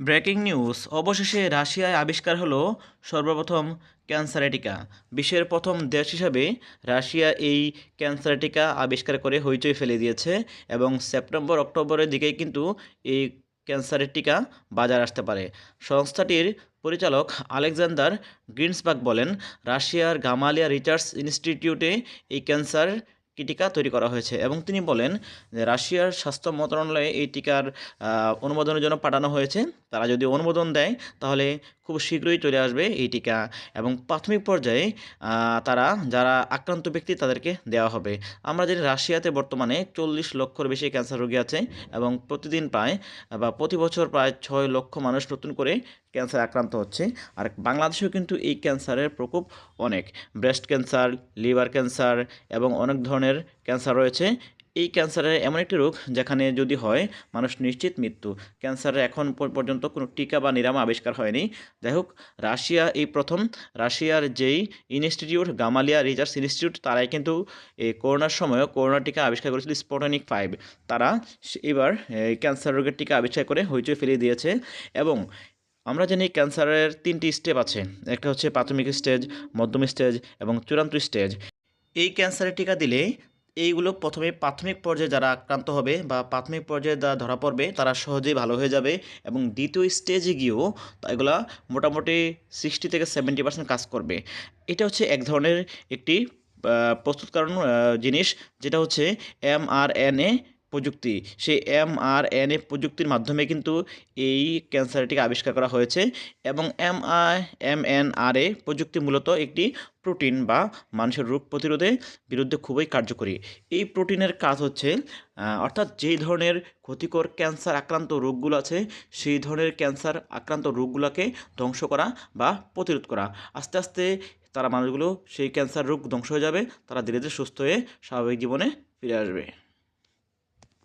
Breaking news. অবশেষে রাশিয়ায় আবিষ্কার হলো সর্বপ্রথম ক্যান্সারের টিকা বিশ্বের প্রথম দেশ হিসাবে রাশিয়া এই ক্যান্সারের টিকা আবিষ্কার করে হইচই ফেলে দিয়েছে এবং সেপ্টেম্বর, অক্টোবরের দিকেই কিন্তু এই ক্যান্সারের টিকা বাজার আসতে পারে। সংস্থাটির পরিচালক আলেকজান্ডার গ্রিনসবার্গ বলেন, রাশিয়ার গামালিয়া রিসার্চ ইনস্টিটিউটে এই ক্যান্সার কি টিকা তৈরি করা হয়েছে এবং তিনি বলেন যে রাশিয়ার স্বাস্থ্য মন্ত্রণালয়ে এই টিকার অনুমোদনের জন্য পাঠানো হয়েছে। তারা যদি অনুমোদন দেয়, তাহলে খুব শীঘ্রই চলে আসবে এই টিকা এবং প্রাথমিক পর্যায়ে তারা যারা আক্রান্ত ব্যক্তি, তাদেরকে দেওয়া হবে। আমরা জানি রাশিয়াতে বর্তমানে চল্লিশ লক্ষর বেশি ক্যান্সার রোগী আছে এবং প্রতিদিন প্রায় বা প্রতি বছর প্রায় ছয় লক্ষ মানুষ নতুন করে ক্যান্সার আক্রান্ত হচ্ছে। আর বাংলাদেশেও কিন্তু এই ক্যান্সারের প্রকোপ অনেক। ব্রেস্ট ক্যান্সার, লিভার ক্যান্সার এবং অনেক ধরনের ক্যান্সার রয়েছে। এই ক্যান্সারের এমন একটি রোগ যেখানে যদি হয়, মানুষ নিশ্চিত মৃত্যু। ক্যান্সারের এখন পর্যন্ত কোনো টিকা বা নিরাময় আবিষ্কার হয়নি। যাই হোক, রাশিয়া এই প্রথম। রাশিয়ার যেই ইনস্টিটিউট, গামালিয়া রিসার্চ ইনস্টিটিউট, তারাই কিন্তু এই করোনার সময়ও করোনা টিকা আবিষ্কার করেছিল স্পটনিক ফাইভ তারা এবার ক্যান্সার রোগের টিকা আবিষ্কার করে হইচই ফেলিয়ে দিয়েছে। এবং আমরা জানি ক্যান্সারের তিনটি স্টেপ আছে। একটা হচ্ছে প্রাথমিক স্টেজ, মধ্যম স্টেজ এবং চূড়ান্ত স্টেজ। এই ক্যান্সারের টিকা দিলে এইগুলো প্রথমে প্রাথমিক পর্যায়ে যারা আক্রান্ত হবে বা প্রাথমিক পর্যায়ে যারা ধরা পড়বে, তারা সহজেই ভালো হয়ে যাবে এবং দ্বিতীয় স্টেজে গিয়েও এগুলা মোটামুটি সিক্সটি থেকে সেভেন্টি পার্সেন্ট কাজ করবে। এটা হচ্ছে এক ধরনের একটি প্রস্তুতকরণ জিনিস, যেটা হচ্ছে এম আর এমআরএনএ প্রযুক্তি। সেই এমআরএনএ প্রযুক্তির মাধ্যমে কিন্তু এই ক্যান্সারটিকে আবিষ্কার করা হয়েছে এবং M I M N R A প্রযুক্তি মূলত একটি প্রোটিন বা মানুষের রোগ প্রতিরোধে বিরুদ্ধে খুবই কার্যকরী। এই প্রোটিনের কাজ হচ্ছে অর্থাৎ যেই ধরনের ক্ষতিকর ক্যান্সার আক্রান্ত রোগগুলো আছে, সেই ধরনের ক্যান্সার আক্রান্ত রোগগুলোকে ধ্বংস করা বা প্রতিরোধ করা। আস্তে আস্তে তারা মানুষগুলো সেই ক্যান্সার রোগ ধ্বংস হয়ে যাবে, তারা ধীরে ধীরে সুস্থ হয়ে স্বাভাবিক জীবনে ফিরে আসবে।